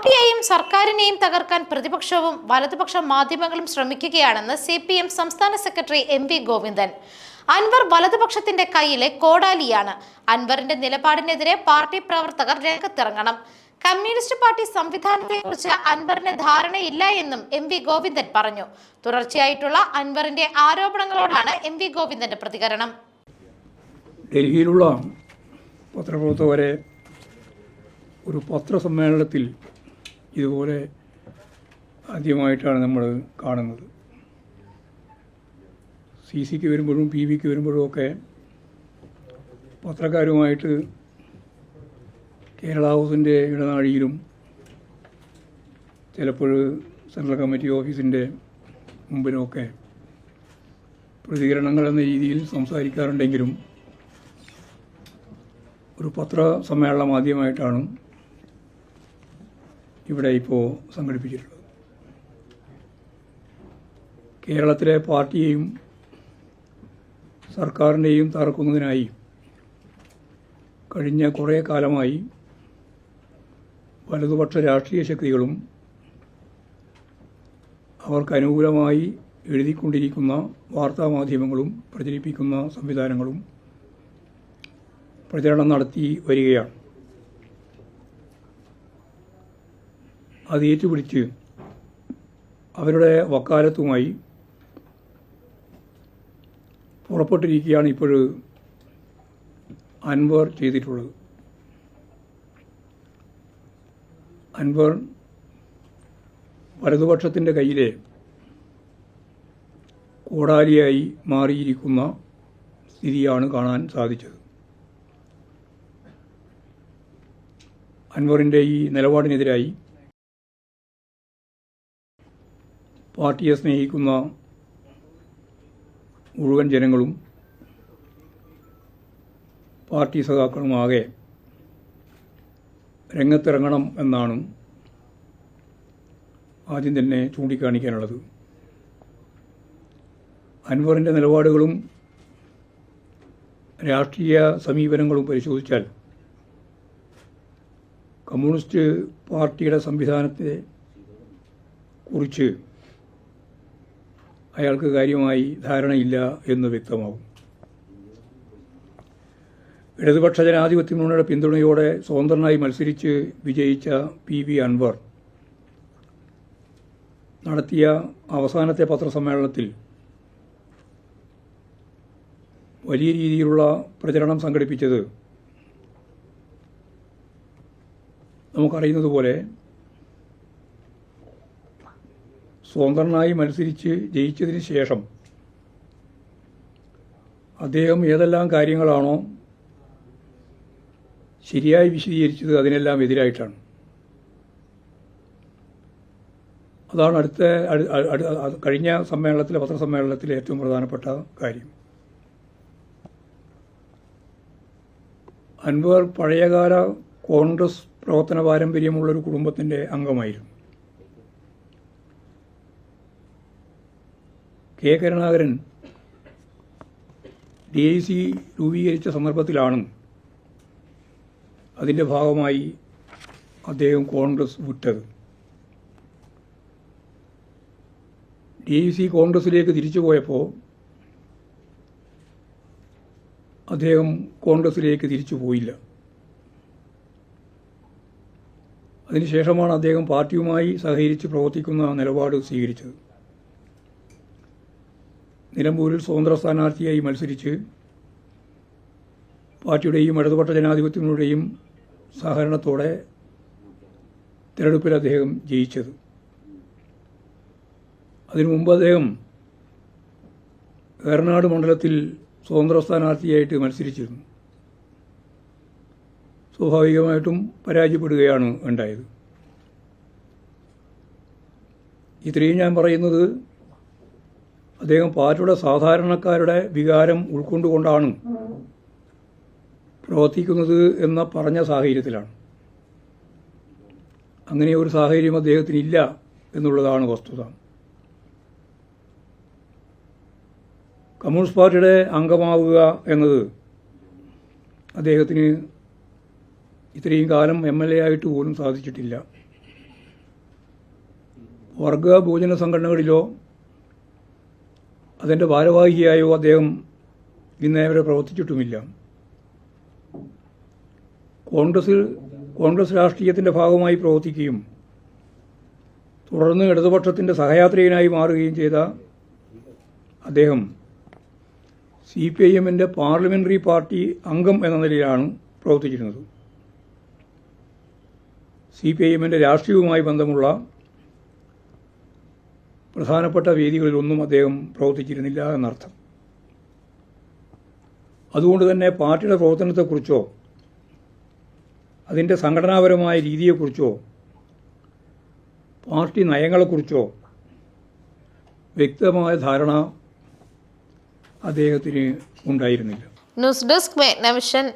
പാർട്ടിയെയും സർക്കാരിനെയും തകർക്കാൻ പ്രതിപക്ഷവും വലതുപക്ഷ മാധ്യമങ്ങളും ശ്രമിക്കുകയാണെന്ന് സി പി എം സംസ്ഥാന secretary M V Govindan. Anwar വലതുപക്ഷത്തിന്റെ കയ്യിലെ കോടാലിയാണ്. അൻവറിന്റെ നിലപാടിനെതിരെ പാർട്ടി പ്രവർത്തകർ രംഗത്തിറങ്ങണം. കമ്മ്യൂണിസ്റ്റ് പാർട്ടി സംവിധാനത്തെക്കുറിച്ച് അൻവറിന് ധാരണയില്ല എന്നും എം വി ഗോവിന്ദൻ പറഞ്ഞു. തുടർച്ചയായിട്ടുള്ള അൻവറിന്റെ ആരോപണങ്ങളോടാണ് എം വി ഗോവിന്ദന്റെ പ്രതികരണം. ഡൽഹിയിലുള്ള പത്രപ്രവർത്തകരെ ഒരു പത്രസമ്മേളനത്തിൽ ഇതുപോലെ ആദ്യമായിട്ടാണ് നമ്മൾ കാണുന്നത്. സി സിക്ക് വരുമ്പോഴും പി വിക്ക് വരുമ്പോഴും ഒക്കെ പത്രക്കാരുമായിട്ട് കേരള ഹൗസിന്റെ ഇടനാഴിയിലും ചിലപ്പോൾ സെൻട്രൽ കമ്മിറ്റി ഓഫീസിന്റെ മുമ്പിലുമൊക്കെ പ്രതികരണങ്ങൾ എന്ന രീതിയിൽ സംസാരിക്കാറുണ്ടെങ്കിലും ഒരു പത്ര സമ്മേളനം ആദ്യമായിട്ടാണ് ഇവിടെ ഇപ്പോൾ സംഘടിപ്പിച്ചിട്ടുള്ളത്. കേരളത്തിലെ പാർട്ടിയെയും സർക്കാരിനെയും തകർക്കുന്നതിനായി കഴിഞ്ഞ കുറേ കാലമായി വലതുപക്ഷ രാഷ്ട്രീയ ശക്തികളും അവർക്ക് അനുകൂലമായി എഴുതിക്കൊണ്ടിരിക്കുന്ന വാർത്താമാധ്യമങ്ങളും പ്രചരിപ്പിക്കുന്ന സംവിധാനങ്ങളും പ്രചരണം നടത്തി വരികയാണ്. അത് ഏറ്റുപിടിച്ച് അവരുടെ വക്കാലത്തുമായി പുറപ്പെട്ടിരിക്കുകയാണ് ഇപ്പോൾ അൻവർ ചെയ്തിട്ടുള്ളത്. അൻവർ വലതുപക്ഷത്തിന്റെ കയ്യിലെ കോടാലിയായി മാറിയിരിക്കുന്ന സ്ഥിതിയാണ് കാണാൻ സാധിച്ചത്. അൻവറിന്റെ ഈ നിലപാടിനെതിരായി പാർട്ടിയെ സ്നേഹിക്കുന്ന മുഴുവൻ ജനങ്ങളും പാർട്ടി സഖാക്കളുമാകെ രംഗത്തിറങ്ങണം എന്നാണ് ആദ്യം തന്നെ ചൂണ്ടിക്കാണിക്കാനുള്ളത്. അൻവറിന്റെ നിലപാടുകളും രാഷ്ട്രീയ സമീപനങ്ങളും പരിശോധിച്ചാൽ കമ്മ്യൂണിസ്റ്റ് പാർട്ടിയുടെ സംവിധാനത്തെ കുറിച്ച് അയാൾക്ക് കാര്യമായി ധാരണയില്ല എന്ന് വ്യക്തമാവും ഇടതുപക്ഷ ജനാധിപത്യ മുന്നണിയുടെ പിന്തുണയോടെ സ്വതന്ത്രനായി മത്സരിച്ച് വിജയിച്ച പി. വി. അൻവർ നടത്തിയ അവസാനത്തെ പത്രസമ്മേളനത്തിൽ വലിയ രീതിയിലുള്ള പ്രചരണം സംഘടിപ്പിച്ചത് നമുക്കറിയുന്നതുപോലെ സ്വതന്ത്രനായി മത്സരിച്ച് ജയിച്ചതിന് ശേഷം അദ്ദേഹം ഏതെല്ലാം കാര്യങ്ങളാണോ ശരിയായി വിശദീകരിച്ചത് അതിനെല്ലാം എതിരായിട്ടാണ്. അതാണ് അടുത്ത കഴിഞ്ഞ സമ്മേളനത്തിലെ പത്രസമ്മേളനത്തിലെ ഏറ്റവും പ്രധാനപ്പെട്ട കാര്യം. അൻവർ പഴയകാല കോൺഗ്രസ് പ്രവർത്തന പാരമ്പര്യമുള്ളൊരു കുടുംബത്തിന്റെ അംഗമായിരുന്നു. K Karunakaran D I C രൂപീകരിച്ച സന്ദർഭത്തിലാണ് അതിന്റെ ഭാഗമായി അദ്ദേഹം കോൺഗ്രസ് വിട്ടത്. ഡി ഐ സി കോൺഗ്രസിലേക്ക് തിരിച്ചു പോയപ്പോൾ അദ്ദേഹം കോൺഗ്രസിലേക്ക് തിരിച്ചു പോയില്ല. അതിനുശേഷമാണ് അദ്ദേഹം പാർട്ടിയുമായി സഹകരിച്ച് പ്രവർത്തിക്കുന്ന നിലപാട് സ്വീകരിച്ചത്. നിലമ്പൂരിൽ സ്വതന്ത്ര സ്ഥാനാർത്ഥിയായി മത്സരിച്ച് പാർട്ടിയുടെയും ഇടതുപക്ഷ ജനാധിപത്യങ്ങളുടെയും സഹകരണത്തോടെ തിരഞ്ഞെടുപ്പിൽ അദ്ദേഹം ജയിച്ചത്. അതിനു മുമ്പ് അദ്ദേഹം ഏറനാട് മണ്ഡലത്തിൽ സ്വതന്ത്ര സ്ഥാനാർത്ഥിയായിട്ട് മത്സരിച്ചിരുന്നു. സ്വാഭാവികമായിട്ടും പരാജയപ്പെടുകയാണ് ഉണ്ടായത്. ഇത്രയും ഞാൻ പറയുന്നത് അദ്ദേഹം പാർട്ടിയുടെ സാധാരണക്കാരുടെ വികാരം ഉൾക്കൊണ്ടുകൊണ്ടാണ് പ്രവർത്തിക്കുന്നത് എന്ന പറഞ്ഞ സാഹചര്യത്തിലാണ്. അങ്ങനെ ഒരു സാഹചര്യം അദ്ദേഹത്തിനില്ല എന്നുള്ളതാണ് വസ്തുത. കമ്മ്യൂണിസ്റ്റ് പാർട്ടിയുടെ അംഗമാവുക എന്നത് അദ്ദേഹത്തിന് ഇത്രയും കാലം എം എൽ എ ആയിട്ട് പോലും സാധിച്ചിട്ടില്ല. വർഗ ഭോജന സംഘടനകളിലോ അതിന്റെ ഭാരവാഹിയായോ അദ്ദേഹം ഇന്നേ വരെ പ്രവർത്തിച്ചിട്ടുമില്ല. കോൺഗ്രസിൽ കോൺഗ്രസ് രാഷ്ട്രീയത്തിന്റെ ഭാഗമായി പ്രവർത്തിക്കുകയും തുടർന്ന് ഇടതുപക്ഷത്തിന്റെ സഹയാത്രികനായി മാറുകയും ചെയ്ത അദ്ദേഹം സി പി ഐ എമ്മിന്റെ പാർലമെന്ററി പാർട്ടി അംഗം എന്ന നിലയിലാണ് പ്രവർത്തിച്ചിരുന്നത്. സി പി ഐ എമ്മിന്റെ രാഷ്ട്രീയവുമായി ബന്ധമുള്ള പ്രധാനപ്പെട്ട വേദികളിലൊന്നും അദ്ദേഹം പ്രവർത്തിച്ചിരുന്നില്ല എന്നർത്ഥം. അതുകൊണ്ട് തന്നെ പാർട്ടിയുടെ പ്രവർത്തനത്തെക്കുറിച്ചോ അതിന്റെ സംഘടനാപരമായ രീതിയെക്കുറിച്ചോ പാർട്ടി നയങ്ങളെക്കുറിച്ചോ വ്യക്തമായ ധാരണ അദ്ദേഹത്തിന് ഉണ്ടായിരുന്നില്ല. News desk മേഘ്നവിഷൻ